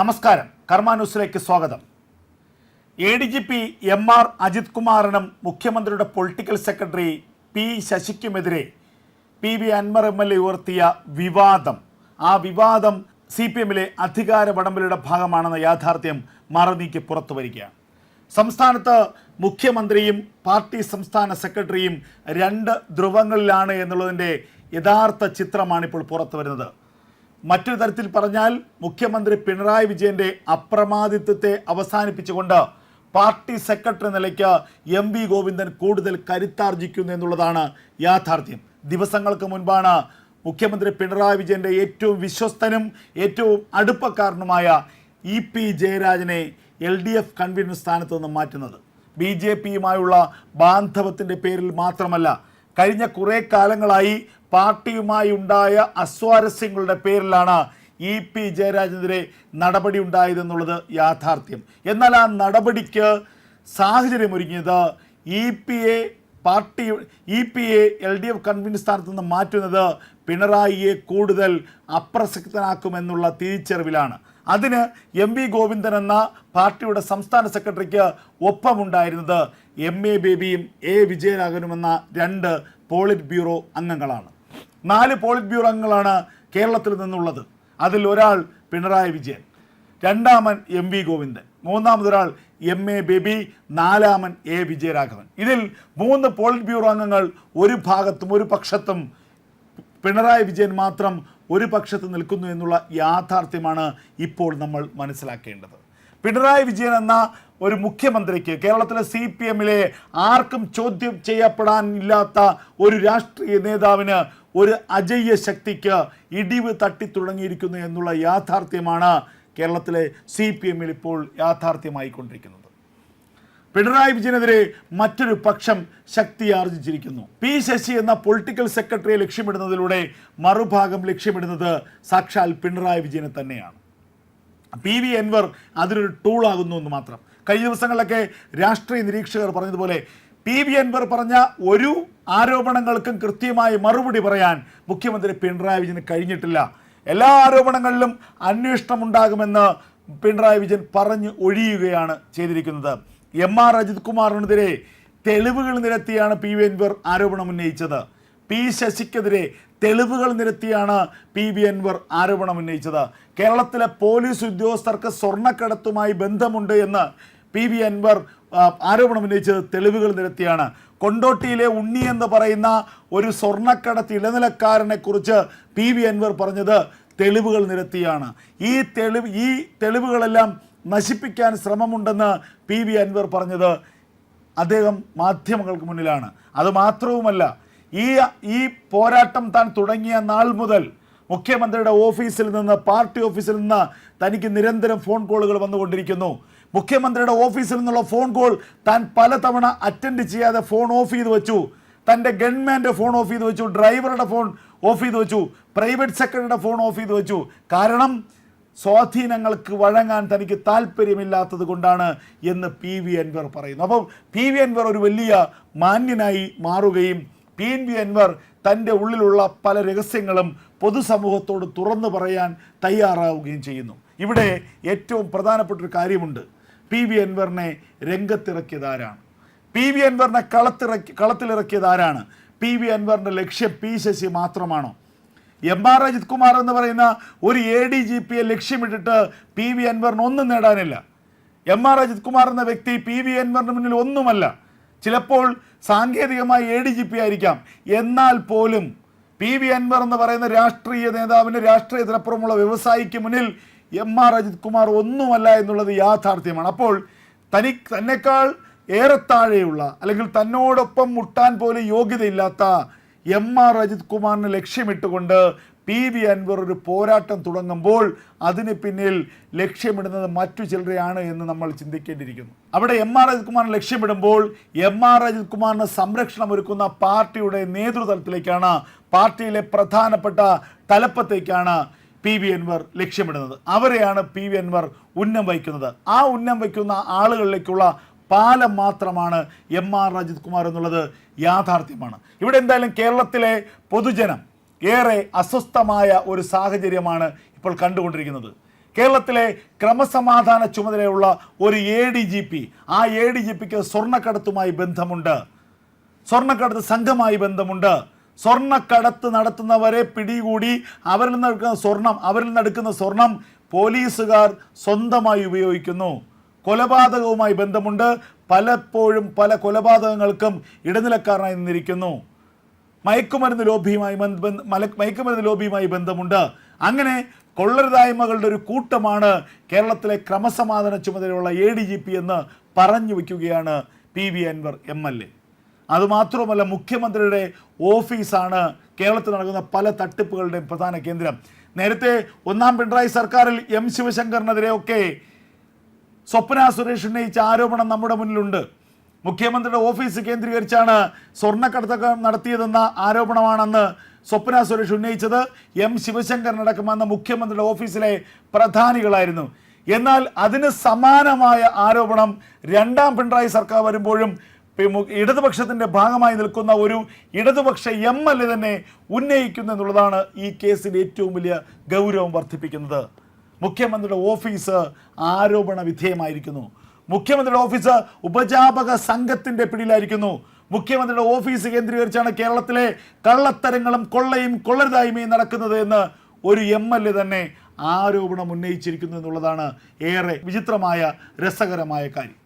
നമസ്കാരം. കർമ്മ ന്യൂസിലേക്ക് സ്വാഗതം. A D G P M R Ajith കുമാറിനും മുഖ്യമന്ത്രിയുടെ political secretary P ശശിക്കുമെതിരെ P V Anvar M L A ഉയർത്തിയ വിവാദം. ആ വിവാദം സി പി എമ്മിലെ അധികാര വടംവലിയുടെ ഭാഗമാണെന്ന യാഥാർത്ഥ്യം മറനീക്കി പുറത്തു വരികയാണ് സംസ്ഥാനത്ത് മുഖ്യമന്ത്രിയും പാർട്ടി സംസ്ഥാന സെക്രട്ടറിയും രണ്ട് ധ്രുവങ്ങളിലാണ് എന്നുള്ളതിന്റെ യഥാർത്ഥ ചിത്രമാണിപ്പോൾ പുറത്തു വരുന്നത് മറ്റൊരു തരത്തിൽ പറഞ്ഞാൽ മുഖ്യമന്ത്രി പിണറായി വിജയന്റെ അപ്രമാദിത്വത്തെ അവസാനിപ്പിച്ചുകൊണ്ട് പാർട്ടി സെക്രട്ടറി നിലയ്ക്ക് എം വി ഗോവിന്ദൻ കൂടുതൽ കരുത്താർജിക്കുന്നു എന്നുള്ളതാണ് യാഥാർത്ഥ്യം. ദിവസങ്ങൾക്ക് മുൻപാണ് മുഖ്യമന്ത്രി പിണറായി വിജയന്റെ ഏറ്റവും വിശ്വസ്തനും ഏറ്റവും അടുപ്പക്കാരനുമായ ഇ പി ജയരാജനെ എൽ ഡി എഫ് കൺവീനർ സ്ഥാനത്ത് നിന്ന് മാറ്റുന്നത്. ബി ജെ പിയുമായുള്ള ബാന്ധവത്തിന്റെ പേരിൽ മാത്രമല്ല കഴിഞ്ഞ കുറേ കാലങ്ങളായി പാർട്ടിയുമായി ഉണ്ടായ അസ്വാരസ്യങ്ങളുടെ പേരിലാണ് ഇ പി ജയരാജനെതിരെ നടപടി ഉണ്ടായതെന്നുള്ളത് യാഥാർത്ഥ്യം. എന്നാൽ ആ നടപടിക്ക് സാഹചര്യമൊരുങ്ങിയത് E P A party E P A L D F convener സ്ഥാനത്ത് നിന്ന് മാറ്റുന്നത് പിണറായിയെ കൂടുതൽ അപ്രസക്തനാക്കുമെന്നുള്ള തിരിച്ചറിവിലാണ്. അതിന് എം വി ഗോവിന്ദൻ എന്ന പാർട്ടിയുടെ സംസ്ഥാന സെക്രട്ടറിക്ക് ഒപ്പമുണ്ടായിരുന്നത് എം എ ബേബിയും എ വിജയരാഘവനും എന്ന രണ്ട് പോളിറ്റ് ബ്യൂറോ അംഗങ്ങളാണ്. നാല് പോളിറ്റ് ബ്യൂറോ അംഗങ്ങളാണ് കേരളത്തിൽ നിന്നുള്ളത്. അതിൽ ഒരാൾ പിണറായി വിജയൻ രണ്ടാമൻ എം വി ഗോവിന്ദൻ മൂന്നാമതൊരാൾ എം എ ബേബി നാലാമൻ എ വിജയരാഘവൻ. ഇതിൽ മൂന്ന് പോളിറ്റ് ബ്യൂറോ അംഗങ്ങൾ ഒരു ഭാഗത്തും ഒരു പക്ഷത്തും പിണറായി വിജയൻ മാത്രം ഒരു പക്ഷത്ത് നിൽക്കുന്നു എന്നുള്ള യാഥാർത്ഥ്യമാണ് ഇപ്പോൾ നമ്മൾ മനസ്സിലാക്കേണ്ടത്. പിണറായി വിജയൻ എന്ന ഒരു മുഖ്യമന്ത്രിക്ക് കേരളത്തിലെ സി പി എമ്മിലെ ആർക്കും ചോദ്യം ചെയ്യപ്പെടാനില്ലാത്ത ഒരു രാഷ്ട്രീയ നേതാവിന് ഒരു അജയ്യ ശക്തിക്ക് ഇടിവ് തട്ടി തുടങ്ങിയിരിക്കുന്നു എന്നുള്ള യാഥാർത്ഥ്യമാണ് കേരളത്തിലെ സി പി എമ്മിൽ ഇപ്പോൾ യാഥാർത്ഥ്യമായിക്കൊണ്ടിരിക്കുന്നത്. പിണറായി വിജയനെതിരെ മറ്റൊരു പക്ഷം ശക്തി ആർജിച്ചിരിക്കുന്നു. പി ശശി എന്ന പൊളിറ്റിക്കൽ സെക്രട്ടറിയെ ലക്ഷ്യമിടുന്നതിലൂടെ മറുഭാഗം ലക്ഷ്യമിടുന്നത് സാക്ഷാൽ പിണറായി വിജയനെ തന്നെയാണ്. പി വി എൻവർ അതിനൊരു ടൂളാകുന്നു എന്ന് മാത്രം. കഴിഞ്ഞ ദിവസങ്ങളിലൊക്കെ രാഷ്ട്രീയ നിരീക്ഷകർ പറഞ്ഞതുപോലെ പി വി എൻവർ പറഞ്ഞ ഒരു ആരോപണങ്ങൾക്കും കൃത്യമായി മറുപടി പറയാൻ മുഖ്യമന്ത്രി പിണറായി വിജയന് കഴിഞ്ഞിട്ടില്ല. എല്ലാ ആരോപണങ്ങളിലും അന്വേഷണം ഉണ്ടാകുമെന്ന് പിണറായി വിജയൻ പറഞ്ഞു ഒഴിയുകയാണ് ചെയ്തിരിക്കുന്നത്. എം ആർ അജിത് കുമാറിനെതിരെ തെളിവുകൾ നിരത്തിയാണ് പി വി അൻവർ ആരോപണം ഉന്നയിച്ചത്. പി ശശിക്കെതിരെ തെളിവുകൾ നിരത്തിയാണ് പി വി അൻവർ ആരോപണം ഉന്നയിച്ചത്. കേരളത്തിലെ പോലീസ് ഉദ്യോഗസ്ഥർക്ക് സ്വർണക്കടത്തുമായി ബന്ധമുണ്ട് എന്ന് പി വി അൻവർ ആരോപണം ഉന്നയിച്ചത് തെളിവുകൾ നിരത്തിയാണ്. കൊണ്ടോട്ടിയിലെ ഉണ്ണി എന്ന് പറയുന്ന ഒരു സ്വർണക്കടത്ത് ഇടനിലക്കാരനെ കുറിച്ച് പി വി അൻവർ പറഞ്ഞത് തെളിവുകൾ നിരത്തിയാണ്. ഈ തെളിവ് ഈ തെളിവുകളെല്ലാം നശിപ്പിക്കാൻ ശ്രമമുണ്ടെന്ന് പി വി അൻവർ പറഞ്ഞത് അദ്ദേഹം മാധ്യമങ്ങൾക്ക് മുന്നിലാണ്. അത് മാത്രവുമല്ല ഈ ഈ പോരാട്ടം താൻ തുടങ്ങിയ നാൾ മുതൽ മുഖ്യമന്ത്രിയുടെ ഓഫീസിൽ നിന്ന് പാർട്ടി ഓഫീസിൽ നിന്ന് തനിക്ക് നിരന്തരം ഫോൺ കോളുകൾ വന്നുകൊണ്ടിരിക്കുന്നു. മുഖ്യമന്ത്രിയുടെ ഓഫീസിൽ നിന്നുള്ള ഫോൺ കോൾ താൻ പലതവണ അറ്റൻഡ് ചെയ്യാതെ ഫോൺ ഓഫ് ചെയ്ത് വെച്ചു. തന്റെ ഗൺമാന്റെ ഫോൺ ഓഫ് ചെയ്ത് വെച്ചു ഡ്രൈവറുടെ ഫോൺ ഓഫ് ചെയ്ത് വെച്ചു പ്രൈവറ്റ് സെക്രട്ടറിയുടെ ഫോൺ ഓഫ് ചെയ്ത് വെച്ചു. കാരണം സ്വാധീനങ്ങൾക്ക് വഴങ്ങാൻ തനിക്ക് താല്പര്യമില്ലാത്തത് കൊണ്ടാണ് എന്ന് പി വി അൻവർ പറയുന്നു. അപ്പം പി വി അൻവർ ഒരു വലിയ മാന്യനായി മാറുകയും പി എൻ വി അൻവർ തന്റെ ഉള്ളിലുള്ള പല രഹസ്യങ്ങളും പൊതുസമൂഹത്തോട് തുറന്നു പറയാൻ തയ്യാറാവുകയും ചെയ്യുന്നു. ഇവിടെ ഏറ്റവും പ്രധാനപ്പെട്ടൊരു കാര്യമുണ്ട്. പി വി അൻവറിനെ രംഗത്തിറക്കിയത് ആരാണ് പി വി അൻവറിനെ കളത്തിറക്കി കളത്തിലിറക്കിയത് ആരാണ് പി വി അൻവറിന്റെ ലക്ഷ്യം പി ശശി മാത്രമാണോ? എം ആർ അജിത് കുമാർ എന്ന് പറയുന്ന ഒരു എ ഡി ജി പിയെ ലക്ഷ്യമിട്ടിട്ട് പി വി അൻവറിന് ഒന്നും നേടാനില്ല. എം ആർ അജിത് കുമാർ എന്ന വ്യക്തി പി വി അൻവറിന് മുന്നിൽ ഒന്നുമല്ല. ചിലപ്പോൾ സാങ്കേതികമായി എ ഡി ജി പി ആയിരിക്കാം. എന്നാൽ പോലും പി വി അൻവർ എന്ന് പറയുന്ന രാഷ്ട്രീയ നേതാവിന് രാഷ്ട്രീയത്തിനപ്പുറമുള്ള വ്യവസായിക്ക് മുന്നിൽ എം ആർ അജിത് കുമാർ ഒന്നുമല്ല എന്നുള്ളത് യാഥാർത്ഥ്യമാണ്. അപ്പോൾ തനി തന്നെക്കാൾ ഏറെ താഴെയുള്ള അല്ലെങ്കിൽ തന്നോടൊപ്പം മുട്ടാൻ പോലും യോഗ്യതയില്ലാത്ത എം ആർ അജിത് കുമാറിനെ ലക്ഷ്യമിട്ടുകൊണ്ട് പി വി അൻവർ ഒരു പോരാട്ടം തുടങ്ങുമ്പോൾ അതിന് പിന്നിൽ ലക്ഷ്യമിടുന്നത് മറ്റു ചിലരെയാണ് എന്ന് നമ്മൾ ചിന്തിക്കേണ്ടിയിരിക്കുന്നു. അവിടെ എം ആർ അജിത് കുമാറിനെ ലക്ഷ്യമിടുമ്പോൾ എം ആർ അജിത് കുമാറിന് സംരക്ഷണം ഒരുക്കുന്ന പാർട്ടിയുടെ നേതൃതലത്തിലേക്കാണ് പാർട്ടിയിലെ പ്രധാനപ്പെട്ട തലപ്പത്തേക്കാണ് പി വി അൻവർ ലക്ഷ്യമിടുന്നത്. അവരെയാണ് പി വി അൻവർ ഉന്നം വയ്ക്കുന്നത് ആ ഉന്നം വയ്ക്കുന്ന ആളുകളിലേക്കുള്ള പാലം മാത്രമാണ് എം ആർ അജിത് കുമാർ എന്നുള്ളത് യാഥാർത്ഥ്യമാണ്. ഇവിടെ എന്തായാലും കേരളത്തിലെ പൊതുജനം ഏറെ അസ്വസ്ഥമായ ഒരു സാഹചര്യമാണ് ഇപ്പോൾ കണ്ടുകൊണ്ടിരിക്കുന്നത്. കേരളത്തിലെ ക്രമസമാധാന ചുമതലയുള്ള ഒരു എ ഡി ജി പി ആ എ ഡി ജി പിക്ക് സ്വർണക്കടത്തുമായി ബന്ധമുണ്ട്. സ്വർണക്കടത്ത് സംഘമായി ബന്ധമുണ്ട്. സ്വർണക്കടത്ത് നടത്തുന്നവരെ പിടികൂടി അവരിൽ നിന്ന് എടുക്കുന്ന സ്വർണം അവരിൽ നിന്ന് എടുക്കുന്ന സ്വർണം പോലീസുകാർ സ്വന്തമായി ഉപയോഗിക്കുന്നു. കൊലപാതകവുമായി ബന്ധമുണ്ട്. പലപ്പോഴും പല കൊലപാതകങ്ങൾക്കും ഇടനിലക്കാരനായി നിന്നിരിക്കുന്നു. മയക്കുമരുന്ന് ലോബിയുമായി മയക്കുമരുന്ന് ലോബിയുമായി ബന്ധമുണ്ട്. അങ്ങനെ കൊള്ളരുതായ്മകളുടെ ഒരു കൂട്ടമാണ് കേരളത്തിലെ ക്രമസമാധാന ചുമതലയുള്ള എ ഡി ജി പി എന്ന് പറഞ്ഞു വയ്ക്കുകയാണ് P V Anvar M L A. അതുമാത്രമല്ല മുഖ്യമന്ത്രിയുടെ ഓഫീസാണ് കേരളത്തിൽ നടക്കുന്ന പല തട്ടിപ്പുകളുടെയും പ്രധാന കേന്ദ്രം. നേരത്തെ ഒന്നാം പിണറായി സർക്കാരിൽ എം ശിവശങ്കറിനെതിരെയൊക്കെ സ്വപ്ന സുരേഷ് ഉന്നയിച്ച ആരോപണം നമ്മുടെ മുന്നിലുണ്ട്. മുഖ്യമന്ത്രിയുടെ ഓഫീസ് കേന്ദ്രീകരിച്ചാണ് സ്വർണക്കടത്തൊക്കെ നടത്തിയതെന്ന ആരോപണമാണെന്ന് സ്വപ്ന സുരേഷ് ഉന്നയിച്ചത്. എം ശിവശങ്കർ അന്ന് മുഖ്യമന്ത്രിയുടെ ഓഫീസിലെ പ്രധാനികളായിരുന്നു. എന്നാൽ അതിന് സമാനമായ ആരോപണം രണ്ടാം പിണറായി സർക്കാർ വരുമ്പോഴും ഇടതുപക്ഷത്തിന്റെ ഭാഗമായി നിൽക്കുന്ന ഒരു ഇടതുപക്ഷ എം എൽ എ തന്നെ ഉന്നയിക്കുന്നു എന്നുള്ളതാണ് ഈ കേസിൽ ഏറ്റവും വലിയ ഗൗരവം വർദ്ധിപ്പിക്കുന്നത്. മുഖ്യമന്ത്രിയുടെ ഓഫീസ് ആരോപണ വിധേയമായിരിക്കുന്നു. മുഖ്യമന്ത്രിയുടെ ഓഫീസ് ഉപജാപക സംഘത്തിന്റെ പിടിയിലായിരിക്കുന്നു. മുഖ്യമന്ത്രിയുടെ ഓഫീസ് കേന്ദ്രീകരിച്ചാണ് കേരളത്തിലെ കള്ളത്തരങ്ങളും കൊള്ളയും കൊള്ളരുതായ്മയും നടക്കുന്നത് എന്ന് ഒരു എം എൽ എ തന്നെ ആരോപണം ഉന്നയിച്ചിരിക്കുന്നു എന്നുള്ളതാണ് ഏറെ വിചിത്രമായ രസകരമായ കാര്യം.